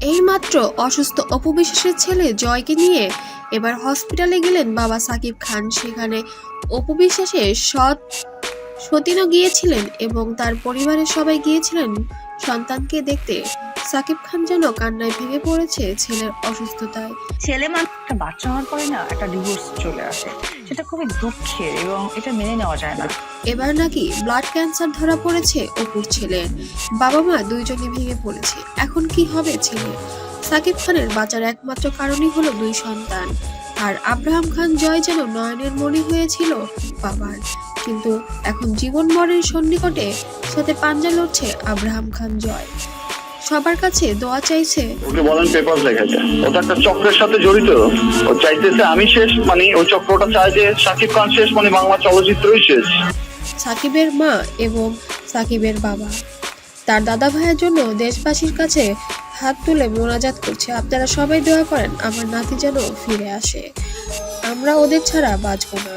এইমাত্র অসুস্থ অপবিশ্বাসের ছেলে জয়কে নিয়ে এবার হসপিটালে গেলেন বাবা সাকিব খান। সেখানে অপবিশ্বাসের সৎ সতীনও গিয়েছিলেন এবং তার পরিবারের সবাই গিয়েছিলেন সন্তানকে দেখতে। সাকিব খান যেন কান্নায় ভেঙে পড়েছে ছেলের অসুস্থতায়। ছেলে মানুষ একটা বাচ্চা হওয়ার পরে না একটা ডিভোর্স চলে আসে। সেটা খুবই দুঃখের এবং এটা মেনে নেওয়া যায় না। এবার নাকি ব্লাড ক্যান্সার ধরা পড়েছে অপুর ছেলের বাবা মা দুইজনই ভেঙে পড়েছে। এখন কি হবে ছেলে? সাকিব খানের বাঁচার একমাত্র কারণই হলো দুই সন্তান। আর আব্রাহাম খান জয় যেন নয়নের মণি হয়েছিল বাবার। কিন্তু এখন জীবন মরের সন্নিকটে সাথে পাঞ্জা লড়ছে আব্রাহাম খান জয়। সবার কাছে দোয়া চাইছে। ওকে বলেন পেপার লেখেছে ও তো একটা চক্রের সাথে জড়িত। ও চাইতেছে আমি শেষ মানে ওই চক্রটা চায় যে সাকিব খান শেষ মানে বাংলা চলচ্চিত্রই শেষ। সাকিবের মা এবং সাকিবের বাবা। তার দাদা ভাইয়ের জন্য দেশবাসীর কাছে হাত তুলে মোনাজাত করছে। আপনারা সবাই দোয়া করেন আমার নাতি যেন ফিরে আসে। আমরা ওদের ছাড়া বাঁচবো না।